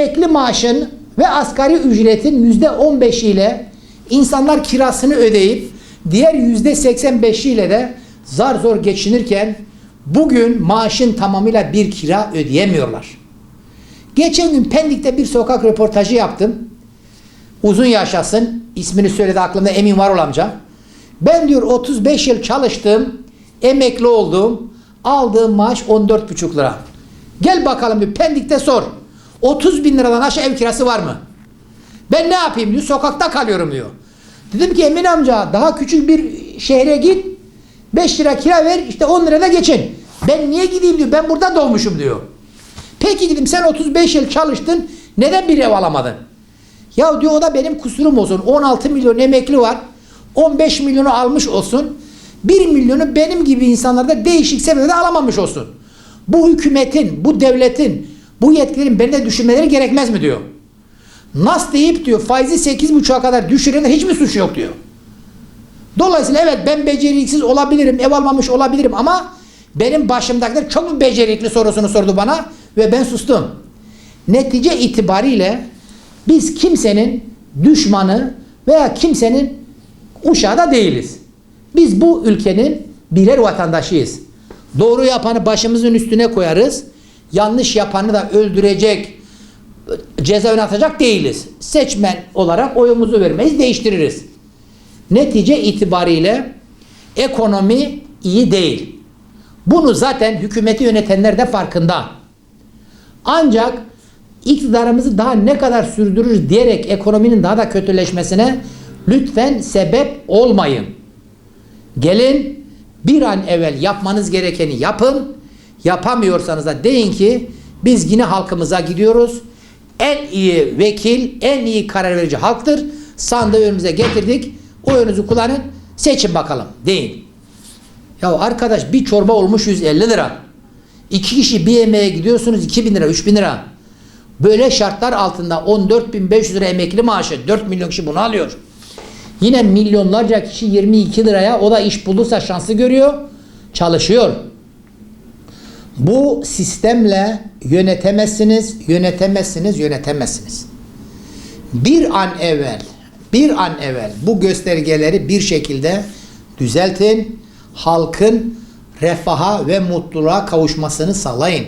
emekli maaşın ve asgari ücretin yüzde 15 ile insanlar kirasını ödeyip diğer yüzde 85 ile de zar zor geçinirken bugün maaşın tamamıyla bir kira ödeyemiyorlar. Geçen gün Pendik'te bir sokak röportajı yaptım. Uzun yaşasın. ismini söyledi aklımda Emin Varol amca. Ben diyor 35 yıl çalıştım. Emekli oldum. Aldığım maaş 14,5 lira. Gel bakalım bir Pendik'te sor. 30 bin liradan aşağı ev kirası var mı? Ben ne yapayım diyor. Sokakta kalıyorum diyor. Dedim ki Emin amca daha küçük bir şehre git. 5 lira kira ver işte 10 lirada geçin. Ben niye gideyim diyor. Ben burada doğmuşum diyor. Peki dedim sen 35 yıl çalıştın. Neden bir ev alamadın? Ya diyor o da benim kusurum olsun. 16 milyon emekli var. 15 milyonu almış olsun. 1 milyonu benim gibi insanlarda değişik sebeple alamamış olsun. Bu hükümetin, bu devletin, bu yetkilerin beni de düşünmeleri gerekmez mi diyor. Nas deyip diyor faizi 8,5'a kadar düşürene hiçbir suç yok diyor. Dolayısıyla evet ben beceriksiz olabilirim, ev almamış olabilirim ama benim başımdakiler çok mu becerikli sorusunu sordu bana ve ben sustum. Netice itibariyle biz kimsenin düşmanı veya kimsenin uşağı da değiliz. Biz bu ülkenin birer vatandaşıyız. Doğru yapanı başımızın üstüne koyarız. Yanlış yapanı da öldürecek, cezaevine atacak değiliz. Seçmen olarak oyumuzu vermeyiz, değiştiririz. Netice itibariyle ekonomi iyi değil. Bunu zaten hükümeti yönetenler de farkında. Ancak iktidarımızı daha ne kadar sürdürürüz diyerek ekonominin daha da kötüleşmesine lütfen sebep olmayın. Gelin bir an evvel yapmanız gerekeni yapın. Yapamıyorsanız da deyin ki biz yine halkımıza gidiyoruz. En iyi vekil, en iyi karar verici halktır. Sandığı önümüze getirdik. Oyunuzu kullanın. Seçin bakalım deyin. Ya arkadaş bir çorba olmuş 150 lira. İki kişi bir yemeğe gidiyorsunuz 2000 lira, 3000 lira. Böyle şartlar altında 14.500 lira emekli maaşı 4 milyon kişi bunu alıyor. Yine milyonlarca kişi 22 liraya o da iş bulursa şansı görüyor, çalışıyor. Bu sistemle yönetemezsiniz, yönetemezsiniz, yönetemezsiniz. Bir an evvel, bir an evvel bu göstergeleri bir şekilde düzeltin. Halkın refaha ve mutluluğa kavuşmasını sağlayın.